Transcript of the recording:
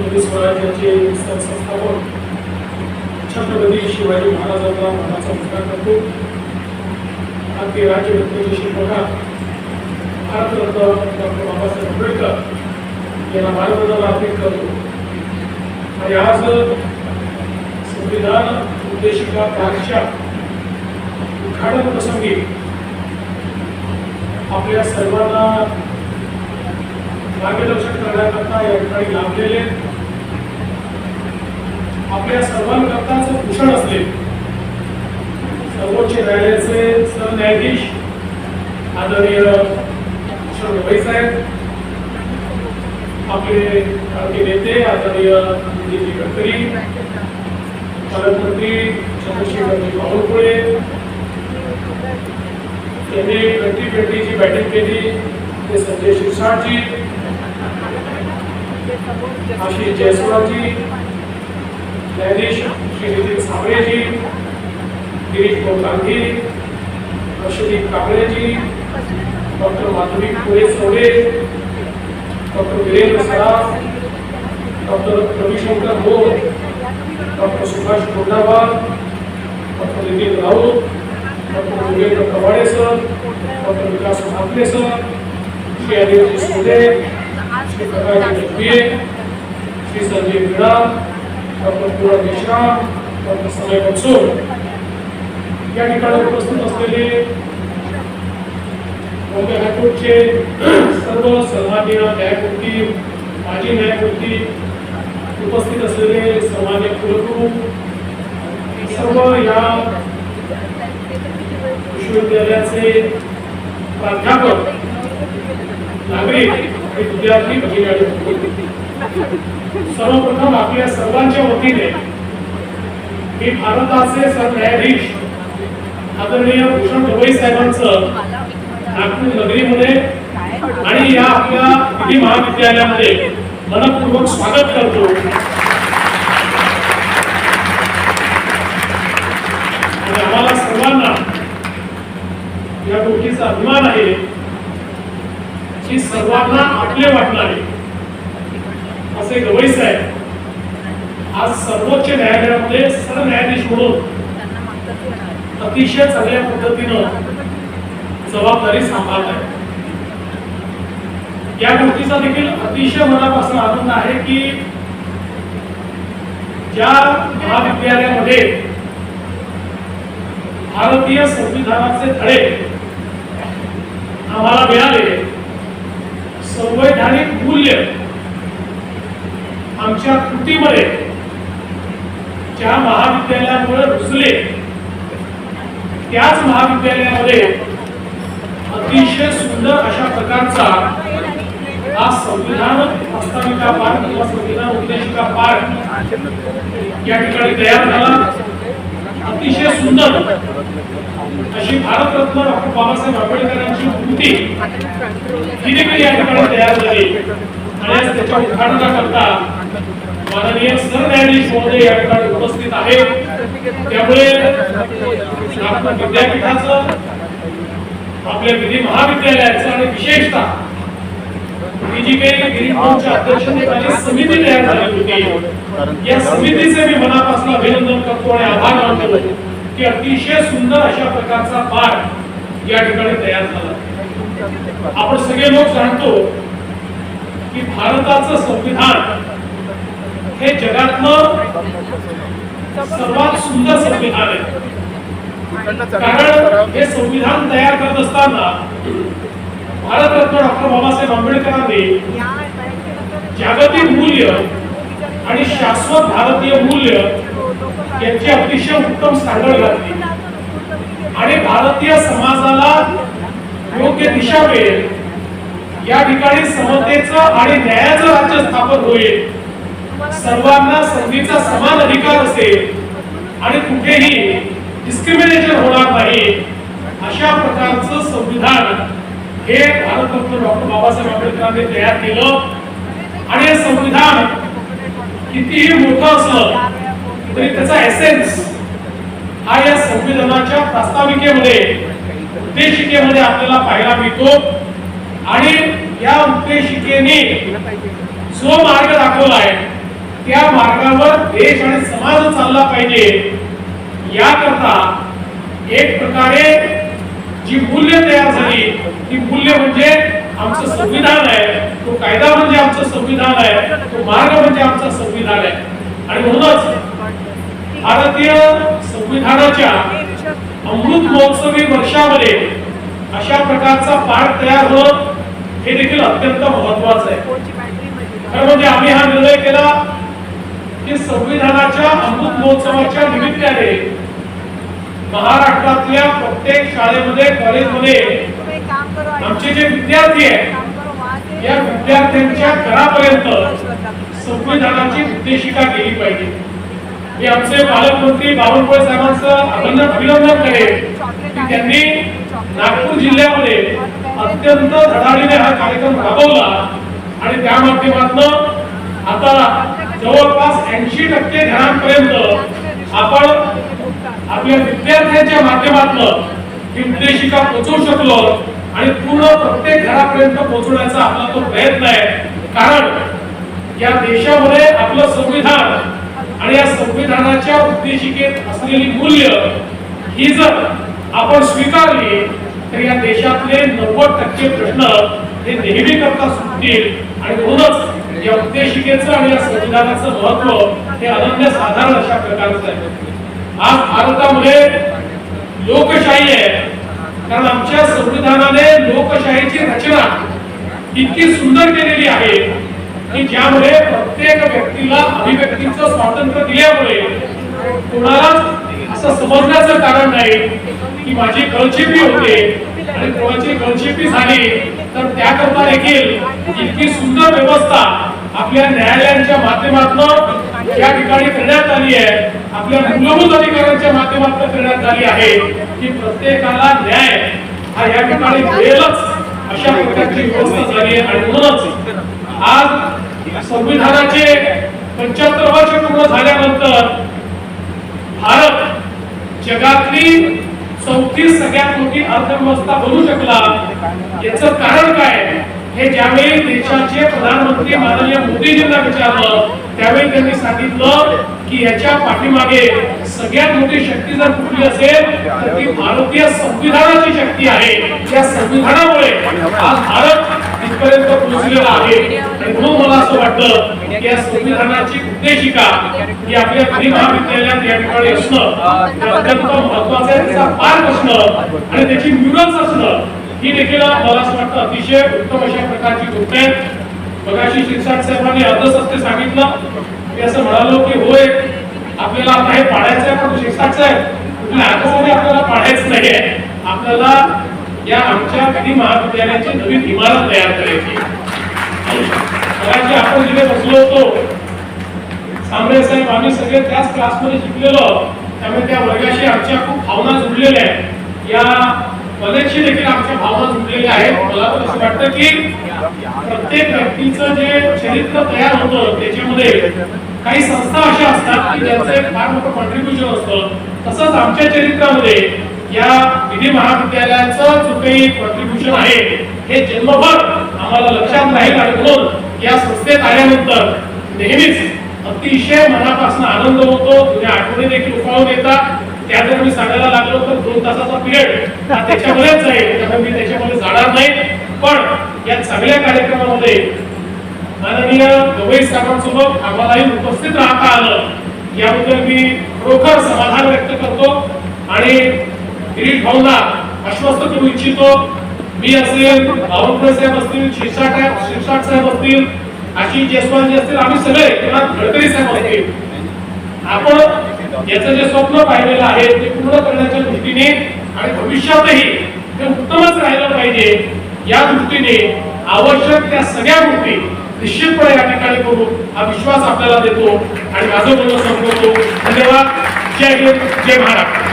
हिंदवी स्वराज्याचे संस्थापक छत्रपती शिवाजी महाराजांना मनाचा मुद्दा करतो. भारतीय राज्यघटनेचे शिल्पकार भारतरत्न डॉक्टर बाबासाहेब आंबेडकर यांना भारतरत्न अर्पित करतो. आणि आज संविधान उद्देशिका पाचच्या उद्घाटन प्रसंगी आपल्या सर्वांना मार्गदर्शन करण्याकरता या ठिकाणी लाभलेले आपल्या सर्वांकरताच भूषण असले. सर्वोच्च न्यायालयाचे सरन्यायाधीश आदरणीय भूषण गवई साहेब आपले भारतीय नेते आदरणीय नितीन गडकरी पालकमंत्री चंद्रशेखरजी बावनकुळे त्यांनी ट्वेंटी ट्वेंटीची बैठक केली ते संजय शिरसाटजी आशिष जयस्वालजी न्यायाधीश श्री नितीन साबळेजी गिरीश गोकांधी Gandhi Kambleji doctor Madhuri Kole Sode doctor Virendra Saraf doctor Ravishankar More doctor Subhash Kondawal doctor Nitin Raut doctor Yogendra Kawade sir doctor Vikas Mahatme sir Shri Anilji सोडे श्री प्रकाश जगबिये श्री संजय मिडा डॉक्टर पूर्ण मेश्राम डॉक्टर संजय बनसोड या ठिकाणी उपस्थित असलेले बॉम्बे हायकोर्टचे सर्व सन्मान्य न्यायमूर्ती माजी न्यायमूर्ती उपस्थित असलेले सन्मान्य कुलगुरू सर्व या विश्वविद्यालयाचे प्राध्यापक नागरिक आणि विद्यार्थी भगिनी सर्वप्रथम आपल्या सर्वांच्या वतीने मी भारताचे सरन्यायाधीश आदरणीय भूषण गवई साहेबांचं नागपूर नगरीमध्ये आणि या आपल्या विधी महाविद्यालयामध्ये मनपूर्वक स्वागत करतो. आणि आम्हाला सर्वांना या गोष्टीचा अभिमान आहे. की सर्वांना आपले वाटणारे. असे गवई साहेब आज सर्वोच्च न्यायालयामध्ये सरन्यायाधीश म्हणून अतिशय चांगल्या पद्धतीनं जबाबदारी सांभाळत आहे. या गोष्टीचा देखील अतिशय मनापासून आनंद आहे की ज्या महाविद्यालयामध्ये भारतीय संविधानाचे धडे आम्हाला मिळाले संवैधानिक मूल्य आमच्या कृतीमध्ये ज्या महाविद्यालयामुळे रुजले त्याच महाविद्यालयामध्ये अतिशय सुंदर अशा प्रकारचा हा संविधान प्रस्ताविका पाठ किंवा संविधान उद्देशिका पाठ या ठिकाणी तयार झाला. अतिशय सुंदर. अशी भारतरत्न डॉक्टर बाबासाहेब आंबेडकरांची कृती ही या ठिकाणी तयार झाली. आणि आज त्याच्या उद्घाटनाकरता माननीय सरन्यायाधीश महोदय या ठिकाणी उपस्थित आहेत. त्यामुळे नागपूर विद्यापीठाचं आपल्या विधी महाविद्यालयाचं आणि विशेषतः ही जी काही गिरीशच्या अध्यक्षतेखाली समिती तयार झाली होती. या समितीचे मी मनापासून अभिनंदन करतो आणि आभार मानतो की अतिशय सुंदर अशा प्रकारचा पाठ या ठिकाणी तयार झाला. आपण सगळे लोक जाणतो की भारताचं संविधान हे जगातलं सर्वात सुंदर संविधान आहे. कारण हे संविधान तयार करत असताना भारतरत्न डॉक्टर बाबासाहेब आंबेडकरांनी जागतिक मूल्य आणि शाश्वत भारतीय मूल्य यांची अतिशय उत्तम सांगड घातली. आणि भारतीय समाजाला योग्य दिशा मिळेल. या ठिकाणी समतेचं आणि न्यायाचं राज्य स्थापन होईल. सर्वांना संधीचा समान अधिकार असेल आणि कुठेही डिस्क्रिमिनेशन होणार नाही. अशा प्रकारचं संविधान हे भारतरत्न डॉक्टर बाबासाहेब आंबेडकरांनी तयार केलं. आणि हे संविधान कितीही मोठं असलं तरी त्याचा एसेन्स हा या संविधानाच्या प्रास्ताविकेमध्ये उद्देशिकेमध्ये आपल्याला पाहायला मिळतो. आणि या उद्देशिकेने जो मार्ग दाखवलाय त्या मार्गावर देश आणि समाज चालला पाहिजे. याकरता एक प्रकारे झाली ती मूल्य म्हणजे आमचं संविधान आहे. तो कायदा म्हणजे आमचं संविधान आहे. तो मार्ग म्हणजे आमचं संविधान आहे. आणि म्हणूनच भारतीय संविधानाच्या अमृत महोत्सवी वर्षामध्ये अशा प्रकारचा पाठ तयार होणं हे देखील अत्यंत महत्वाचं आहे. खरं म्हणजे आम्ही हा निर्णय केला की संविधानाच्या अमृत महोत्सवाच्या निमित्ताने महाराष्ट्रातल्या प्रत्येक शाळेमध्ये कॉलेजमध्ये आमचे जे विद्यार्थी आहेत या विद्यार्थ्यांच्या घरापर्यंत संविधानाची उद्देशिका केली पाहिजे. मी आमचे पालकमंत्री बावनकुळे साहेबांचं अभिनंदन अभिनंदन करेन की त्यांनी नागपूर जिल्ह्यामध्ये अत्यंत धडाडीने हा कार्यक्रम राबवला आणि त्या माध्यमातून आता जवळपास ऐंशी टक्के घरांपर्यंत आपण आपल्या विद्यार्थ्यांच्या माध्यमातून ही उद्देशिका पोचवू शकलो. आणि पूर्ण प्रत्येक घरापर्यंत पोहोचवण्याचा आपला तो प्रयत्न आहे. कारण या देशामध्ये आपलं संविधान आणि या संविधानाच्या उद्देशिकेत असलेली मूल्य ही जर आपण स्वीकारली तर या देशातले नव्वद टक्के प्रश्न हे नेहमी करता सुटतील आणि म्हणूनच या उद्देशिकेचं आणि या संविधानाचं महत्त्व हे अनन्य साधारण अशा प्रकारचं आहे. आज भारतामध्ये लोकशाही आहे. कारण आमच्या संविधानाने लोकशाहीची रचना इतकी सुंदर केलेली आहे की ज्यामुळे प्रत्येक व्यक्तीला अभिव्यक्तीचं स्वातंत्र्य दिल्यामुळे कोणालाच असं समजण्याचं कारण नाही की माझी गळचेपी होते. आणि कोणाची गळचेपी झाली तर त्याकरता देखील इतकी सुंदर व्यवस्था आपल्या न्यायालयांच्या माध्यमातून या ठिकाणी करण्यात आली आहे. आपल्या मूलभूत अधिकारांच्या माध्यमातून करण्यात आली आहे की प्रत्येकाला न्याय हा या ठिकाणी मिळेलच अशा प्रकारची व्यवस्था झाली आहे आणि म्हणूनच आज संविधानाचे पंच्याहत्तर वर्ष पूर्ण झाल्यानंतर भारत जगातली चौथी सगळ्यात मोठी अर्थव्यवस्था बनू शकला. याचं कारण काय? हे ज्यावेळी देशाचे प्रधानमंत्री माननीय मोदीजींना विचारलं त्यावेळी त्यांनी सांगितलं की याच्या पाठीमागे सगळ्यात मोठी शक्ती जर कुठली असेल तर ती भारतीय संविधानाची शक्ती आहे. या संविधानामुळे आज भारत इथपर्यंत पोहोचलेला आहे. म्हणून मला असं वाटतं की या संविधानाची उद्देशिका ही आपल्या घरी महाविद्यालयात या ठिकाणी असणं अत्यंत महत्वाचं आहे. त्याचा पार्क असणं आणि त्याची म्युरल्स असणं ही देखील मला असं वाटतं अतिशय उत्तम अशा प्रकारची गोष्ट आहे. मगाशी शिरसाट साहेबांनी अर्धसत्य सांगितलं. मी असं म्हणालो की होय आपल्याला आता हे पाडायचं आहे पण शिरसाट साहेब कुठल्या आपल्याला पाडायचं नाहीये. आपल्याला या आमच्या विधी महाविद्यालयाची नवीन इमारत तयार करायची मगाशी आपण जिथे बसलो होतो सांबळे साहेब आम्ही सगळे त्याच क्लासमध्ये शिकलेलो त्यामुळे त्या वर्गाशी आमच्या खूप भावना जुडलेल्या आहेत. या कॉलेजशी देखील आमच्या भावना जुडलेल्या आहेत. मला तर असं वाटतं की प्रत्येक व्यक्तीचं जे चरित्र तयार होतं त्याच्यामध्ये काही संस्था अशा असतात की ज्यांचं एक फार मोठं कॉन्ट्रीब्युशन असतं. तसंच आमच्या चरित्रामध्ये या विधी महाविद्यालयाचं जो काही कॉन्ट्रीब्युशन आहे हे जन्मभर आम्हाला लक्षात राहील आणि म्हणून या संस्थेत आल्यानंतर नेहमीच अतिशय मनापासून आनंद होतो. जुन्या आठवणी देखील उफाळून येतात. त्या जर मी सांगायला लागलो तर दोन तासाचा पिरियड त्याच्यामध्येच जाईल. त्यामुळे मी त्याच्यामध्ये जाणार नाही. पण या चांगल्या कार्यक्रमामध्ये माननीय गवई साहेबांसोबत आम्हालाही उपस्थित राहता आलं. याबद्दल मी खरोखर समाधान व्यक्त करतो आणि गिरीश भाऊंना आश्वस्त करू इच्छितो. मी असेल औरंगजेब साहेब असतील शिरसाट शिरसाट साहेब असतील आशिष जयस्वाल जे असतील आम्ही सगळे किंवा गडकरी साहेब असतील. आपण याचं जे स्वप्न पाहिलेलं आहे ते पूर्ण करण्याच्या दृष्टीने आणि भविष्यातही ते उत्तमच राहिलं पाहिजे. या दृष्टीने आवश्यक त्या सगळ्या गोष्टी निश्चितपणे या ठिकाणी करू हा विश्वास आपल्याला देतो. आणि माझं बोलणं संपवतो धन्यवाद. जय हिंद. जय महाराष्ट्र.